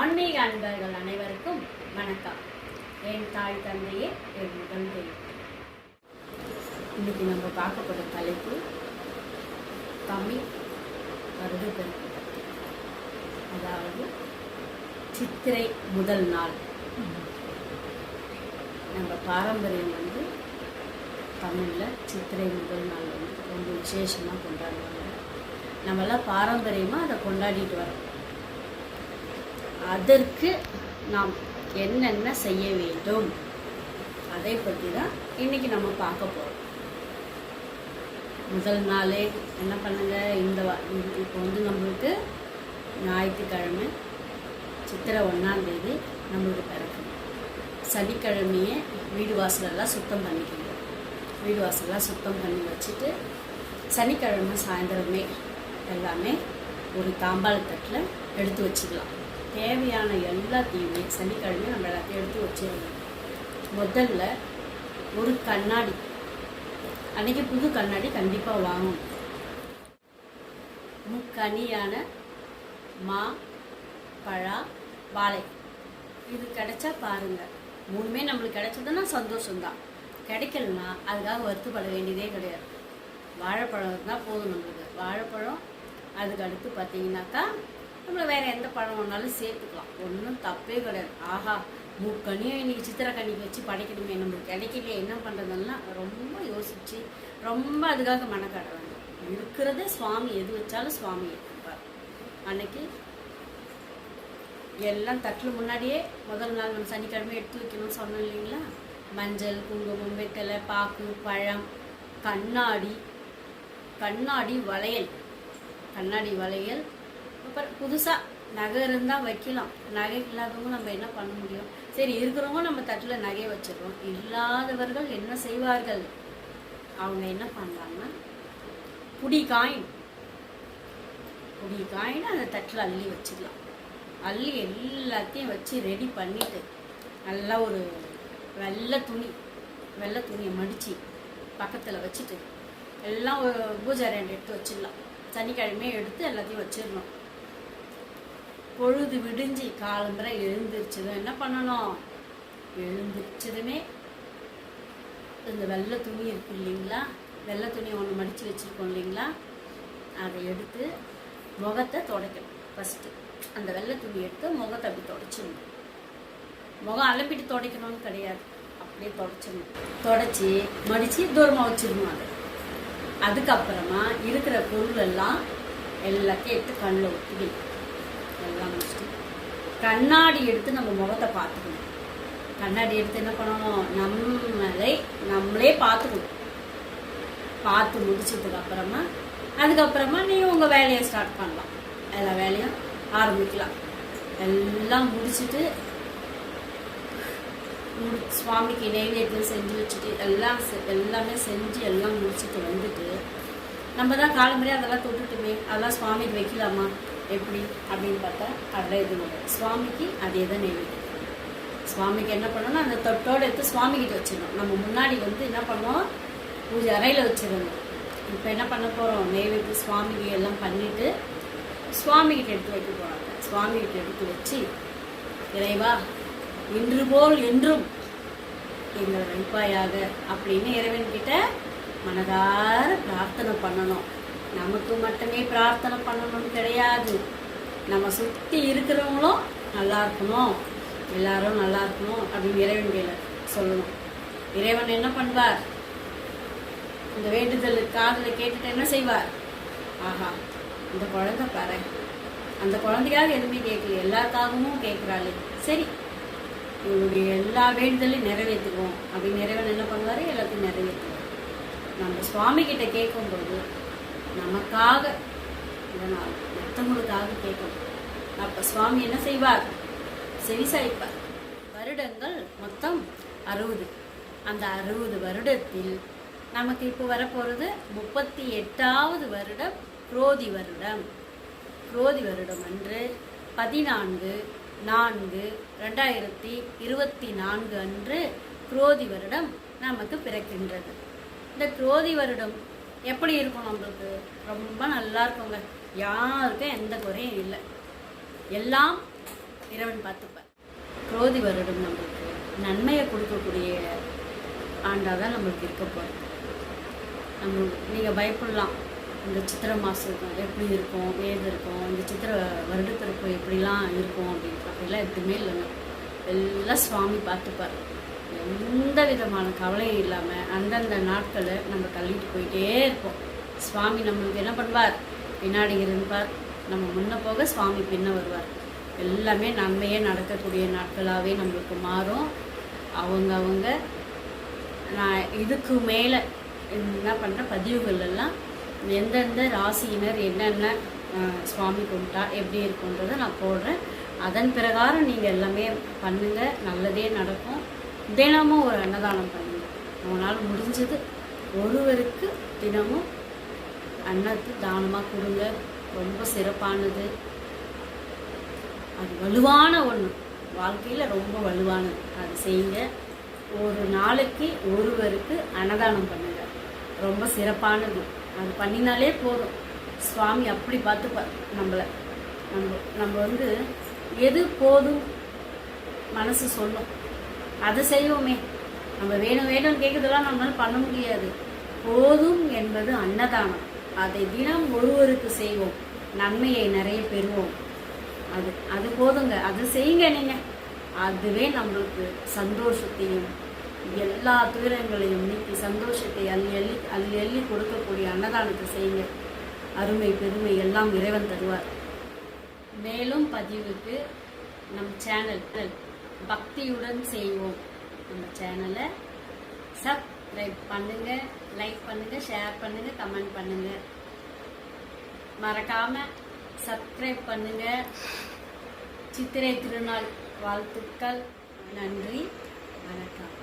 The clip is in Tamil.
ஆன்மீக அன்பர்கள் அனைவருக்கும் வணக்கம். என் தாய் தந்தையே என் முதல் தெய்வம். இன்னைக்கு நம்ம பார்க்க போகிற தலைப்பு தமிழ் வருடப்பிறப்பு அதாவது சித்திரை முதல் நாள். நம்ம பாரம்பரியம் வந்து தமிழில் சித்திரை முதல் நாள் வந்து ரொம்ப விசேஷமாக கொண்டாடுவாங்க. நம்மளாம் பாரம்பரியமாக அதை கொண்டாடிட்டு வரோம். அதற்கு நாம் என்னென்ன செய்ய வேண்டும்? அதை பற்றி தான் இன்னைக்கு நம்ம பார்க்க போகிறோம் முதல் நாளே என்ன பண்ணுங்க? இந்த வா- இப்போ வந்து நம்மளுக்கு ஞாயிற்றுக்கிழமை சித்திரை ஒன்றாம் தேதி நம்மளுக்கு பிறக்கும். சனிக்கிழமையே வீடு வாசலெல்லாம் சுத்தம் பண்ணிக்கணும் வீடு வாசலெல்லாம் சுத்தம் பண்ணி வச்சுட்டு சனிக்கிழமை சாயந்தரமே எல்லாமே ஒரு தாம்பாள தட்டில் எடுத்து வச்சுக்கலாம். தேவையான எல்லாத்தையுமே சனிக்கிழமை நம்ம எல்லாத்தையும் எடுத்து வச்சிடணும். முதல்ல ஒரு கண்ணாடி. அன்றைக்கி புது கண்ணாடி கண்டிப்பாக வாங்கணும். முக்கனியான மா பழா வாழை. இது கிடைச்சா பாருங்கள் மூணுமே நம்மளுக்கு கிடைச்சதுன்னா சந்தோஷம்தான். கிடைக்கலனா அதுக்காக வருத்தப்பட வேண்டியதே கிடையாது. வாழைப்பழம் இருந்தால் போதும் நம்மளுக்கு. வாழைப்பழம் அதுக்கு அடுத்து பார்த்தீங்கன்னாக்கா நம்மள வேற எந்த பழம் வேணாலும் சேர்த்துக்கலாம். ஒன்றும் தப்பே கிடையாது. ஆஹா மூக்கனியும் இன்னைக்கு சித்திரக்கனிக்கு வச்சு படைக்கணுமே நம்மளுக்கு கிடைக்கலையே என்ன பண்ணுறதெல்லாம் ரொம்ப யோசிச்சு ரொம்ப அதுக்காக மெனக்காட வேண்டாம். இருக்கிறதே சுவாமி எது வச்சாலும் சுவாமி ஏற்றுப்பார். அன்னைக்கு எல்லாம் தட்டில் முன்னாடியே முதல் நாள் நம்ம சனிக்கிழமை எடுத்து வைக்கணும்னு சொன்னோம் இல்லைங்களா? மஞ்சள் குங்குமம் வெத்தலை பாக்கு பழம் கண்ணாடி கண்ணாடி வளையல். கண்ணாடி வளையல் அப்புறம் புதுசாக நகை இருந்தால் வைக்கலாம். நகை இல்லாதவங்க நம்ம என்ன பண்ண முடியும்? சரி இருக்கிறவங்க நம்ம தட்டில் நகை வச்சிடுறோம். இல்லாதவர்கள் என்ன செய்வார்கள்? அவங்க என்ன பண்ணலாங்கன்னா புடி காயின் புடி காயின் அந்த தட்டில் அள்ளி வச்சிடலாம். அள்ளி எல்லாத்தையும் வச்சு ரெடி பண்ணிட்டு நல்லா ஒரு வெள்ளை துணி வெள்ளை துணியை மடித்து பக்கத்தில் வச்சுட்டு எல்லாம் ஒரு பூஜை ரெண்டு எடுத்து வச்சிடலாம். சனிக்கிழமையே எடுத்து எல்லாத்தையும் வச்சிடணும். பொழுது விடிஞ்சு காலம்பரை எழுந்திரிச்சதும் என்ன பண்ணணும்? எழுந்திரிச்சதுமே இந்த வெள்ளை துணி இருக்கு இல்லைங்களா? வெள்ளை துணி ஒன்று மடித்து வச்சுருக்கோம் இல்லைங்களா? அதை எடுத்து முகத்தை துடைக்கணும். ஃபஸ்ட்டு அந்த வெள்ளை துணி எடுத்து முகத்தை அப்படி துடைச்சிடணும். முகம் அலம்பிட்டு துடைக்கணும்னு கிடையாது. அப்படியே துடைச்சிடணும். துடைச்சி மடித்து தூரமாக வச்சிடணும் அதை. அதுக்கப்புறமா இருக்கிற பொருள் எல்லாம் எல்லாத்தையும் எடுத்து கண்ணில் ஒத்துக்கணும் எல்லாம் முடிச்சுட்டு கண்ணாடி எடுத்து நம்ம முகத்தை பார்த்துக்கணும். கண்ணாடி எடுத்து என்ன பண்ணணும்? நம்மளே நம்மளே பார்த்துக்கணும். பார்த்து முடிச்சதுக்கு அப்புறமா அதுக்கப்புறமா நீ உங்கள் வேலையை ஸ்டார்ட் பண்ணலாம். எல்லா வேலையும் ஆரம்பிக்கலாம். எல்லாம் முடிச்சுட்டு முடி சுவாமிக்கு நெய்வேத்தியம் செஞ்சு வச்சுட்டு எல்லாம் செ- எல்லாமே செஞ்சு எல்லாம் முடிச்சுட்டு வந்துட்டு நம்ம தான் காலம்பறையே அதெல்லாம் தொட்டுட்டுமே அதெல்லாம் சுவாமிக்கு வைக்கலாமா? எப்படி அப்படின்னு பார்த்தா அதில் எதுவும் இல்லை சுவாமிக்கு அதே தான் நெய்வேத்தியம் சுவாமிக்கு என்ன பண்ணணும் அந்த தொட்டோடு எடுத்து சுவாமிகிட்ட வச்சிடணும். நம்ம முன்னாடி வந்து என்ன பண்ணோம் பூஜை அறையில் வச்சிடணும். இப்போ என்ன பண்ண போகிறோம் நெய்வேத்தியம் சுவாமிக்கு எல்லாம் பண்ணிவிட்டு சுவாமிகிட்ட எடுத்து வைக்க போகிறாங்க சுவாமிகிட்ட எடுத்து வச்சு இறைவா இன்று போல் என்றும் எங்கள் வைப்பாயாக அப்படின்னு இறைவன்கிட்ட மனதார பிரார்த்தனை பண்ணணும். நமக்கு மட்டுமே பிரார்த்தனை பண்ணணும்னு கிடையாது. நம்ம சுற்றி இருக்கிறவங்களும் நல்லா இருக்கணும். எல்லாரும் நல்லா இருக்கணும் அப்படின்னு இறைவன் கையில் சொல்லணும். இறைவன் என்ன பண்ணுவார்? இந்த வேண்டுதல் காதில் கேட்டுட்டு என்ன செய்வார்? ஆஹா இந்த குழந்தை பாரு. அந்த குழந்தைக்காக எதுவுமே கேட்கல எல்லாருக்காகவும் கேட்குறாளே. சரி இவருடைய எல்லா வேண்டுதலையும் நிறைவேற்றுவோம் அப்படின்னு இறைவன் என்ன பண்ணுவார்? எல்லாத்தையும் நிறைவேற்றுவோம் நம்ம சுவாமி கிட்ட கேட்கும்போது நமக்காக இதனால் மற்றவங்களுக்காக கேட்கணும் அப்போ சுவாமி என்ன செய்வார்? செவிசாய்ப்பார். வருடங்கள் மொத்தம் அறுபது. அந்த அறுபது வருடத்தில் நமக்கு இப்போ வரப்போகிறது முப்பத்தி எட்டாவது வருடம் குரோதி வருடம். குரோதி வருடம் அன்று பதினான்கு நான்கு ரெண்டாயிரத்தி இருபத்தி நான்கு அன்று குரோதி வருடம் நமக்கு பிறக்கின்றது. இந்த குரோதி வருடம் எப்படி இருக்கும் நம்மளுக்கு? ரொம்ப நல்லா இருக்குங்க. யாருக்கும் எந்த குறையும் இல்லை. எல்லாம் இறைவன் பார்த்துப்பார். குரோதி வருடம் நம்மளுக்கு நன்மையை கொடுக்கக்கூடிய ஆண்டாக தான் நம்மளுக்கு இருக்க போகிறது நம்ம நீங்கள் பயப்படலாம். இந்த சித்திரை மாதம் எப்படி இருக்கும் ஏது இருக்கும் இந்த சித்திரை வருடத்திற்கு எப்படிலாம் இருக்கும் அப்படின்னு அப்படிலாம் எதுவுமே இல்லைங்க. எல்லாம் சுவாமி பார்த்துப்பார். எந்த விதமான கவலையும் இல்லாமல் அந்தந்த நாட்களை நம்ம தள்ளிட்டு போயிட்டே இருப்போம். சுவாமி நம்மளுக்கு என்ன பண்ணுவார்? பின்னாடி இருப்பார். நம்ம முன்ன போக சுவாமி பின்ன வருவார். எல்லாமே நன்மையே நடக்கக்கூடிய நாட்களாகவே நம்மளுக்கு மாறும். அவங்க அவங்க நான் இதுக்கு மேலே என்ன பண்ணுற பதிவுகள் எல்லாம் எந்தெந்த ராசியினர் என்னென்ன சுவாமி கும்பிட்டா எப்படி இருக்குன்றதை நான் போடுறேன். அதன் பிரகாரம் நீங்கள் எல்லாமே பண்ணுங்கள் நல்லதே நடக்கும். தினமும் ஒரு அன்னதானம் பண்ணுங்க. உங்களால் முடிஞ்சது ஒருவருக்கு தினமும் அன்னத்து தானமாக கொடுங்க. ரொம்ப சிறப்பானது. அது வலுவான ஒன்று வாழ்க்கையில் ரொம்ப வலுவானது. அது செய்யுங்க. ஒரு நாளைக்கு ஒருவருக்கு அன்னதானம் பண்ணுங்க. ரொம்ப சிறப்பானது. அது பண்ணினாலே போதும். சுவாமி அப்படி பார்த்துப்பார் நம்மளை. நம்ம நம்ம வந்து எது போதும் மனசு சொல்லும். அதை செய்வோமே. நம்ம வேணும் வேணும்னு கேட்குறதெல்லாம் நம்மளால பண்ண முடியாது. போதும் என்பது அன்னதானம். அதை தினம் ஒருவருக்கு செய்வோம். நன்மையை நிறைய பெறுவோம். அது அது போதுங்க. அது செய்யுங்க நீங்க. அதுவே நம்மளுக்கு சந்தோஷத்தையும் எல்லா துயரங்களையும் நீக்கி சந்தோஷத்தை அள்ளி அள்ளி அள்ளி அள்ளி கொடுக்கக்கூடிய அன்னதானத்தை செய்யுங்க. அருமை பெருமை எல்லாம் இறைவன் தருவார். மேலும் பதிவுக்கு நம் சேனல் பக்தியுடன் செய்வோம் நம்ம சேனலை சப்ஸ்கிரைப் பண்ணுங்க லைக் பண்ணுங்க ஷேர் பண்ணுங்க கமெண்ட் பண்ணுங்க. மறக்காம சப்ஸ்கிரைப் பண்ணுங்க. சித்திரை திருநாள் வாழ்த்துக்கள். நன்றி வணக்கம்.